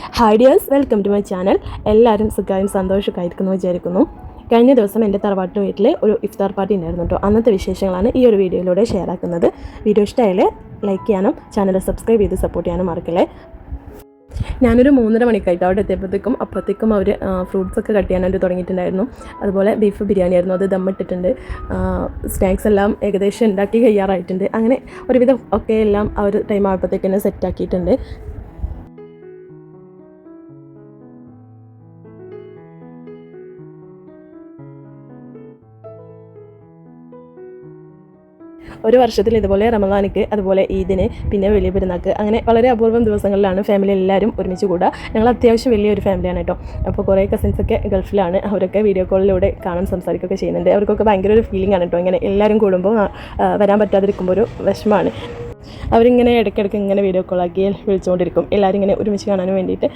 Hi dears welcome to my channel എല്ലാവരും സുഖമായും സന്തോഷമായിരിക്കുന്നു വിചാരിക്കുന്നു. കഴിഞ്ഞ ദിവസം എന്റെ തറവാട്ട് വീട്ടിൽ ഒരു ഇഫ്താർ പാർട്ടി ഉണ്ടായിരുന്നു കേട്ടോ. അന്നത്തെ വിശേഷങ്ങളാണ് ഈ ഒരു വീഡിയോയിലൂടെ ഷെയർ ആക്കുന്നത്. വീഡിയോ ഇഷ്ടമായാൽ ലൈക്ക് ചെയ്യാനും ചാനൽ സബ്സ്ക്രൈബ് ചെയ്ത് സപ്പോർട്ട് ചെയ്യാനും മറക്കല്ലേ. ഞാനൊരു മൂന്നര മണിക്കായിട്ട് അവിടെ എത്തിയപ്പോഴത്തേക്കും അപ്പോഴത്തേക്കും അവർ ഫ്രൂട്ട്സ് ഒക്കെ കട്ട് ചെയ്യാനായിട്ട് തുടങ്ങിയിട്ടുണ്ടായിരുന്നു. അതുപോലെ ബീഫ് ബിരിയാണി ആയിരുന്നു. അത് ദമ്മിട്ടിട്ടുണ്ട് സ്നാക്സ് എല്ലാം ഏകദേശം ഉണ്ടാക്കി കഴിയാറായിട്ടുണ്ട്. അങ്ങനെ ഒരുവിധം ഒക്കെ എല്ലാം ആ ഒരു ടൈം ആയപ്പോഴത്തേക്കും സെറ്റ് ആക്കിയിട്ടുണ്ട്. ഒരു വർഷത്തിൽ ഇതുപോലെ റമദാനിക്ക് അതുപോലെ ഈദിന് പിന്നെ വലിയ പെരുന്നാൾക്ക് അങ്ങനെ വളരെ അപൂർവം ദിവസങ്ങളിലാണ് ഫാമിലി എല്ലാവരും ഒരുമിച്ച് കൂടുക ഞങ്ങൾ അത്യാവശ്യം വലിയൊരു ഫാമിലിയാണ് കേട്ടോ. അപ്പോൾ കുറേ കസിൻസൊക്കെ ഗൾഫിലാണ്. അവരൊക്കെ വീഡിയോ കോളിലൂടെ കാണാൻ സംസാരിക്കുകയൊക്കെ ചെയ്യുന്നുണ്ട്. അവർക്കൊക്കെ ഭയങ്കര ഒരു ഫീലിംഗ് ആണ് കേട്ടോ ഇങ്ങനെ എല്ലാവരും കൂടുമ്പോൾ വരാൻ പറ്റാതിരിക്കുമ്പോൾ ഒരു വിഷമമാണ്. അവരിങ്ങനെ ഇടയ്ക്കിടയ്ക്ക് ഇങ്ങനെ വീഡിയോ കോളാക്കി വിളിച്ചുകൊണ്ടിരിക്കും. എല്ലാവരും ഇങ്ങനെ ഒരുമിച്ച് കാണാൻ വേണ്ടിയിട്ട്.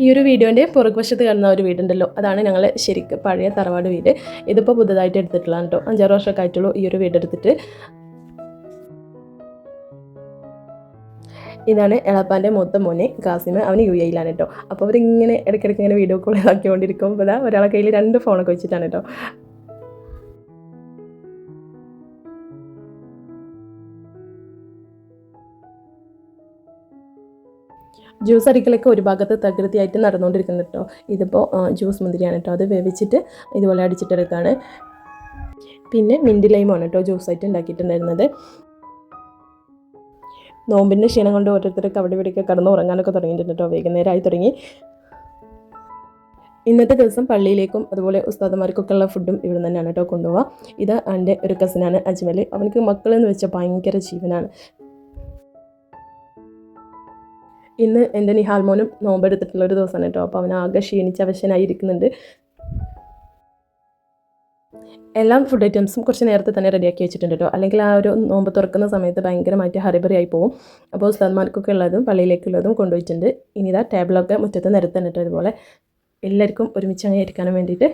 ഈ ഒരു വീഡിയോന്റെ പുറകുവശത്ത് കാണുന്ന ഒരു വീടുണ്ടല്ലോ. അതാണ് ഞങ്ങൾ ശരിക്കും പഴയ തറവാട് വീട്. ഇതിപ്പോൾ പുതുതായിട്ട് എടുത്തിട്ടുള്ളതാണ് കേട്ടോ. അഞ്ചാറ് വർഷമൊക്കെ ആയിട്ടുള്ളൂ ഈ ഒരു വീട് എടുത്തിട്ട്. ഇതാണ് എളപ്പാന്റെ മൂത്ത മോനെ കാസിമ് അവന് യു എയിലാണ് കേട്ടോ. അപ്പോൾ അവരിങ്ങനെ ഇടയ്ക്കിടയ്ക്ക് ഇങ്ങനെ വീഡിയോ കോൾ ഇതാക്കിക്കൊണ്ടിരിക്കും അപ്പോൾ ഒരാളെ കയ്യിൽ രണ്ട് ഫോണൊക്കെ വെച്ചിട്ടാണ് കേട്ടോ. ജ്യൂസ് അടിക്കലൊക്കെ ഒരു ഭാഗത്ത് തകൃതിയായിട്ട് നടന്നുകൊണ്ടിരിക്കുന്നു കേട്ടോ. ഇതിപ്പോൾ ജ്യൂസ് മുന്തിരിയാണ് കേട്ടോ. അത് വേവിച്ചിട്ട് ഇതുപോലെ അടിച്ചിട്ടെടുക്കുകയാണ് പിന്നെ മിന്റ് ലൈമാണ് കേട്ടോ ജ്യൂസായിട്ട് ഉണ്ടാക്കിയിട്ടുണ്ടായിരുന്നത്. നോമ്പിന്റെ ക്ഷീണം കൊണ്ട് ഓരോരുത്തർക്ക് അവിടെ ഇവിടെയൊക്കെ കടന്ന് ഉറങ്ങാനൊക്കെ തുടങ്ങിയിട്ടുണ്ട് കേട്ടോ. വൈകുന്നേരമായി തുടങ്ങി. ഇന്നത്തെ ദിവസം പള്ളിയിലേക്കും അതുപോലെ ഉസ്താദന്മാർക്കൊക്കെ ഉള്ള ഫുഡും ഇവിടെ തന്നെയാണ് കേട്ടോ കൊണ്ടുപോവുക. ഇത് എന്റെ ഒരു കസിനാണ് അജ്മൽ അവനക്ക് മക്കളെന്ന് വെച്ചാൽ ഭയങ്കര ജീവനാണ്. ഇന്ന് എന്റെ നിഹാൽമോനും നോമ്പെടുത്തിട്ടുള്ള ഒരു ദിവസമാണ് കേട്ടോ. അപ്പോൾ അവൻ ആകെ ക്ഷീണിച്ച് അവശനായി ഇരിക്കുന്നുണ്ട്. എല്ലാം ഫുഡ് ഐറ്റംസും കുറച്ച് നേരത്തെ തന്നെ റെഡിയാക്കി വെച്ചിട്ടുണ്ട് കേട്ടോ. അല്ലെങ്കിൽ ആ ഒരു നോമ്പ് തുറക്കുന്ന സമയത്ത് ഭയങ്കരമായിട്ട് ആയി പോകും അപ്പോൾ ഉസ്താദ്മാർക്കൊക്കെ ഉള്ളതും പള്ളിയിലേക്കുള്ളതും കൊണ്ടുപോയിട്ടുണ്ട്. ഇനി ഇതാ ടേബിളൊക്കെ മുറ്റത്ത് നിരത്തന്നെ കേട്ടോ ഇതുപോലെ. എല്ലാവർക്കും ഒരുമിച്ച് അങ്ങനെ ഇരിക്കാനും വേണ്ടിയിട്ട്.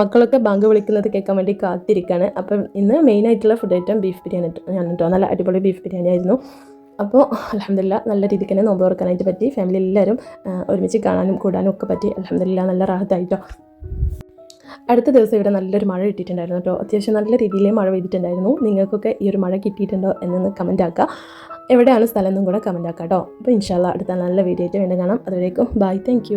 മക്കളൊക്കെ ബാങ്ക് വിളിക്കുന്നത് കേൾക്കാൻ വേണ്ടി കാത്തിരിക്കുകയാണ് അപ്പം ഇന്ന് മെയിനായിട്ടുള്ള ഫുഡ് ഐറ്റം ബീഫ് ബിരിയാണി ഞാൻ കേട്ടോ. നല്ല അടിപൊളി ബീഫ് ബിരിയാണി ആയിരുന്നു. അപ്പോൾ അലഹമില്ല നല്ല രീതിക്ക് തന്നെ നോമ്പ് തുറക്കാനായിട്ട് പറ്റി. ഫാമിലി എല്ലാവരും ഒരുമിച്ച് കാണാനും കൂടാനും ഒക്കെ പറ്റി. അലഹമില്ല നല്ല റാഹത്തായിട്ടോ. അടുത്ത ദിവസം ഇവിടെ നല്ലൊരു മഴ കിട്ടിയിട്ടുണ്ടായിരുന്നു കേട്ടോ. അത്യാവശ്യം നല്ല രീതിയിൽ മഴ പെയ്തിട്ടുണ്ടായിരുന്നു. നിങ്ങൾക്കൊക്കെ ഈ ഒരു മഴ കിട്ടിയിട്ടുണ്ടോ എന്നൊന്ന് കമന്റ് ആക്കുക. എവിടെയാണ് സ്ഥലം എന്നും കൂടെ കമന്റ് ആക്കാം കേട്ടോ. അപ്പോൾ ഇൻഷാല്ല അടുത്ത നല്ല വീഡിയോ ആയിട്ട് വീണ്ടും കാണാം. അതുവരേക്കും ബൈ താങ്ക്